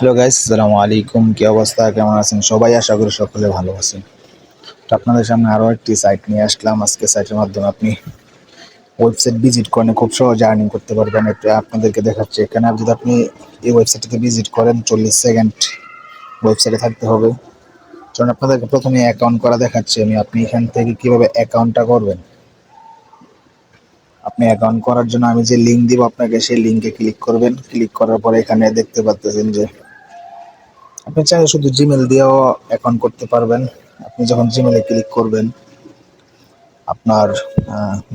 Hello guys আসসালামু আলাইকুম। কি অবস্থা? কেমন আছেন? সবাই আশা করি সকলে ভালো আছেন। তো আপনাদের সামনে আরও একটি সাইট নিয়ে আসলাম। আজকে সাইটের মাধ্যমে আপনি ওয়েবসাইট ভিজিট করেন খুব সহজে আর্নিং করতে পারবেন। এটা আপনাদেরকে দেখাচ্ছি এখানে। যদি আপনি এই ওয়েবসাইটটিতে ভিজিট করেন, চল্লিশ সেকেন্ড ওয়েবসাইটে থাকতে হবে। কারণ আপনাদেরকে প্রথমে অ্যাকাউন্ট করা দেখাচ্ছি আমি। আপনি এখান থেকে কীভাবে অ্যাকাউন্টটা করবেন? আপনি অ্যাকাউন্ট করার জন্য আমি যে লিঙ্ক দিব আপনাকে, সেই লিঙ্কে ক্লিক করবেন। ক্লিক করার পরে এখানে দেখতে পাচ্ছেন যে আপনি চাইলে শুধু জিমেল দিয়েও অ্যাকাউন্ট করতে পারবেন। আপনি যখন জিমেলে ক্লিক করবেন, আপনার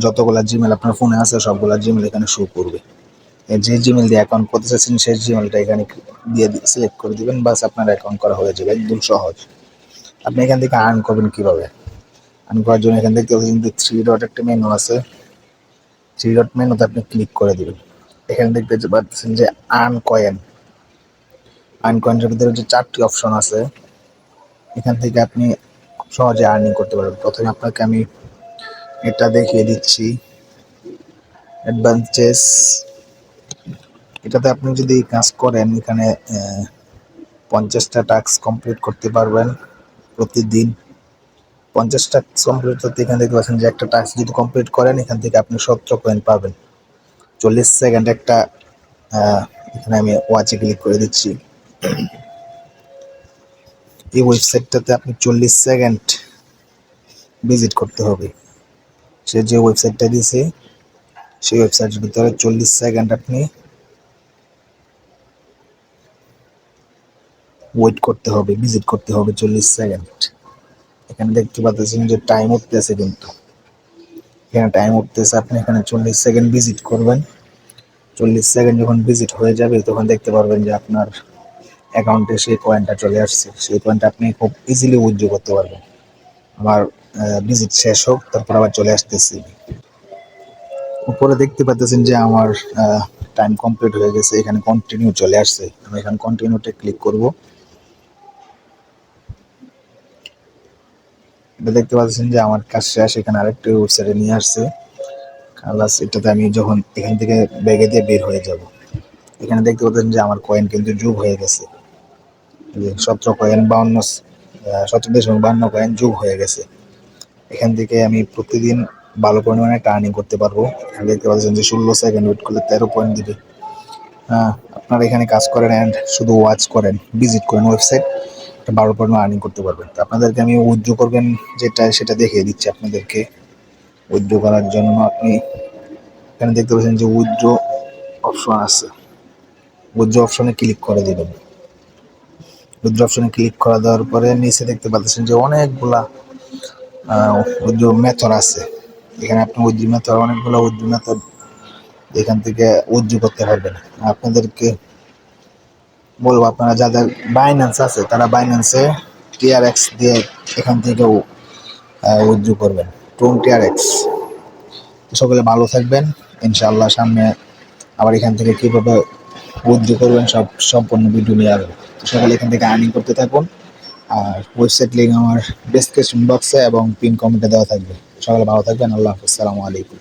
যতগুলা জিমেল আপনার ফোনে আছে, সবগুলা জিমেল এখানে শো করবে। যে জিমেল দিয়ে অ্যাকাউন্ট করতে চাচ্ছেন, সেই জিমেলটা এখানে দিয়ে সিলেক্ট করে দিবেন, বাস আপনার অ্যাকাউন্ট করা হয়ে যাবে। একদম সহজ। আপনি এখান থেকে আর্ন করবেন কীভাবে? আর্ন করার জন্য এখান থেকে কিন্তু থ্রি ডট একটা মেনু আছে। থ্রি ডট মেনুতে আপনি ক্লিক করে দিবেন। এখানে দেখতে পাচ্ছেন যে আর্ন কয়েন আর্ন কয়েনের ভিতরে যে চারটি অপশন আছে, এখান থেকে আপনি খুব সহজে আর্নিং করতে পারবেন। প্রথমে আপনাকে আমি এটা দেখিয়ে দিচ্ছি। অ্যাডভান্টেজ এটাতে আপনি যদি কাজ করেন, এখানে পঞ্চাশটা টাস্ক কমপ্লিট করতে পারবেন প্রতিদিন। পঞ্চাশটা কমপ্লিট করতে এখান থেকে পাচ্ছেন যে একটা টাস্ক যদি কমপ্লিট করেন, এখান থেকে আপনি সতেরো কয়েন পাবেন। চল্লিশ সেকেন্ড একটা এখানে আমি ওয়াচে ক্লিক করে দিচ্ছি। এই ওয়েবসাইটটাতে আপনি চল্লিশ সেকেন্ড ভিজিট করতে হবে। সে যে ওয়েবসাইটটা দিয়েছে, সেই ওয়েবসাইটের ভিতরে চল্লিশ সেকেন্ড আপনি ওয়েট করতে হবে, ভিজিট করতে হবে চল্লিশ সেকেন্ড। এখানে দেখতে পাচ্ছেন যে টাইম উঠতেছে কিন্তু। এখানে টাইম উঠতেছে, আপনি এখানে চল্লিশ সেকেন্ড ভিজিট করবেন। চল্লিশ সেকেন্ড যখন ভিজিট হয়ে যাবে, তখন দেখতে পারবেন যে আপনার অ্যাকাউন্টে সেই কয়েনটা চলে আসছে। সেই কয়েনটা আপনি খুব ইজিলি উইথড্র করতে পারবেন। আমার ভিজিট শেষ হোক, তারপর আবার চলে আসতেছি। উপরে দেখতে পাচ্ছেন যে আমার টাইম কমপ্লিট হয়ে গেছে। এখানে কন্টিনিউ চলে আসছে। আমি এখানে কন্টিনিউতে ক্লিক করব। এটা দেখতে পাচ্ছেন যে আমার কাজ শেষ। এখানে আরেকটি ওয়েবসাইটে নিয়ে আসছে। খালাস এটাতে আমি যখন এখান থেকে ব্যাগে দিয়ে বের হয়ে যাব। এখানে দেখতে পাচ্ছেন যে আমার কয়েন কিন্তু যোগ হয়ে গেছে। সতেরো কয়েন বাউন্ন সতেরো দশমিক বান্ন কয়েন যোগ হয়ে গেছে। এখান থেকে আমি প্রতিদিন ভালো পরিমাণে একটা আর্নিং করতে পারব। দেখতে পাচ্ছেন যে ষোলো সেকেন্ড ওয়েট করলে তেরো পয়েন্ট দিবে। হ্যাঁ আপনারা এখানে কাজ করেন অ্যান্ড শুধু ওয়াচ করেন ভিজিট করেন ওয়েবসাইট বারো পয়েন্ট আর্নিং করতে পারবেন। তো আপনাদেরকে আমি উইথড্র করবেন, যেটা, সেটা দেখিয়ে দিচ্ছি আপনাদেরকে। উইথড্র করার জন্য আপনি এখানে দেখতে পাচ্ছেন যে উইথড্র অপশন আছে। উইথড্র অপশনে ক্লিক করে দিবেন। উইথড্র অপশনে ক্লিক করা দেওয়ার পরে নিচে দেখতে পাচ্ছেন যে অনেকগুলা উইথড্র মেথড আছে। এখানে আপনি উইথড্র মেথড অনেকগুলো উইথড্র মেথড এখান থেকে উইথড্র করতে পারবেন। আপনাদেরকে বলব, আপনারা যাদের বাইন্যান্স আছে, তারা বাইন্যান্সে টিআরএক্স দিয়ে এখান থেকেও উইথড্র করবেন। টোন টিআরএক্স সকলে ভালো থাকবেন। ইনশাআল্লাহ সামনে আবার এখান থেকে কীভাবে উইথড্র করবেন, সব সম্পূর্ণ ভিডিও নিয়ে আসবে তো সকালে এখান থেকে আর্নিং করতে থাকুন। আর ওয়েবসাইট লিঙ্ক আমার ডেসক্রিপশন বক্সে এবং পিন কমেন্টে দেওয়া থাকবে। সকালে ভালো থাকবেন, আল্লাহ হাফিজ সালামু আলাইকুম।